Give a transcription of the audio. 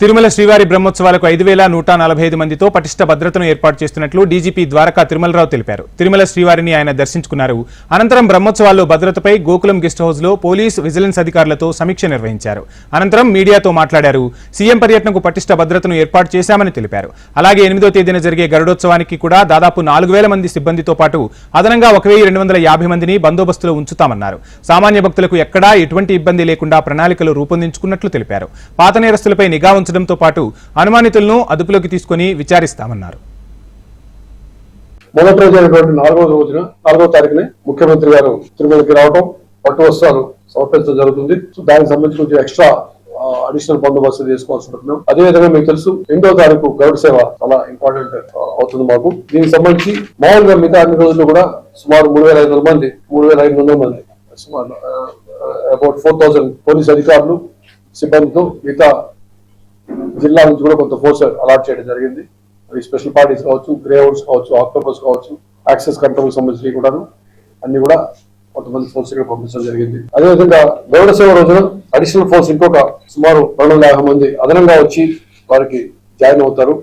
తిరుమల శ్రీవారి బ్రహ్మోత్సవాలకు ఐదు వేల నూట నలభై ఐదు మందితో పటిష్ట భద్రతను ఏర్పాటు చేస్తున్నట్లు డీజీపీ ద్వారకా తిరుమలరావు తెలిపారు. తిరుమల శ్రీవారిని ఆయన దర్శించుకున్నారు. అనంతరం బ్రహ్మోత్సవాల్లో భద్రతపై గోకులం గెస్ట్ హౌస్లో పోలీస్ విజిలెన్స్ అధికారులతో సమీక్ష నిర్వహించారు. అనంతరం మీడియాతో మాట్లాడారు. సీఎం పర్యటనకు పటిష్ట భద్రతను ఏర్పాటు చేశామని తెలిపారు. అలాగే ఎనిమిదో తేదీన జరిగే గరుడోత్సవానికి కూడా దాదాపు నాలుగు వేల మంది సిబ్బందితో పాటు అదనంగా ఒక వెయ్యి రెండు వందల యాభై మందిని బందోబస్తులో ఉంచుతామన్నారు. సామాన్య భక్తులకు ఎక్కడా ఎటువంటి ఇబ్బంది లేకుండా ప్రణాళికలు రూపొందించుకున్నట్లు తెలిపారు. పాత నేరస్తులపై నిఘా ఉంచడంతో పాటు అనుమానితులను అదుపులోకి తీసుకుని విచారిస్తామన్నారు. మొదటి రోజు అయినటువంటి నాలుగవ రోజున నాలుగో తారీఖునే ముఖ్యమంత్రి గారు తిరుమలకి రావడం పట్టు వస్త్రాలు సమర్పించడం జరుగుతుంది. సో దానికి సంబంధించి కొంచెం ఎక్స్ట్రా అడిషనల్ బందోబస్తు చేసుకోవాల్సి ఉంటున్నాం అదే విధంగా మీకు తెలుసు ఎనిమిదో తారీఖు గౌడ్ సేవ చాలా ఇంపార్టెంట్ అవుతుంది మాకు. దీనికి సంబంధించి మామూలుగా మిగతా అన్ని రోజులు కూడా సుమారు మూడు వేల ఐదు వందల మంది మూడు వేల ఐదు వందల మంది సుమారు అబౌట్ ఫోర్ థౌసండ్ పోలీస్ అధికారులు సిబ్బందితో మిగతా జిల్లా నుంచి కూడా కొంత ఫోర్స్ అలాట్ చేయడం జరిగింది. అవి స్పెషల్ పార్టీస్ కావచ్చు గ్రే హౌస్ కావచ్చు ఆక్టోపస్ కావచ్చు యాక్సెస్ కంట్రోల్ సంబంధించి కూడాను అన్ని కూడా కొంతమంది ఫోర్స్ ఇక్కడ పంపించడం జరిగింది. అదేవిధంగా గౌడ సేవ రోజున అడిషనల్ ఫోర్స్ ఇంకొక సుమారు రెండు వందల యాభై మంది అదనంగా వచ్చి వారికి జాయిన్ అవుతారు.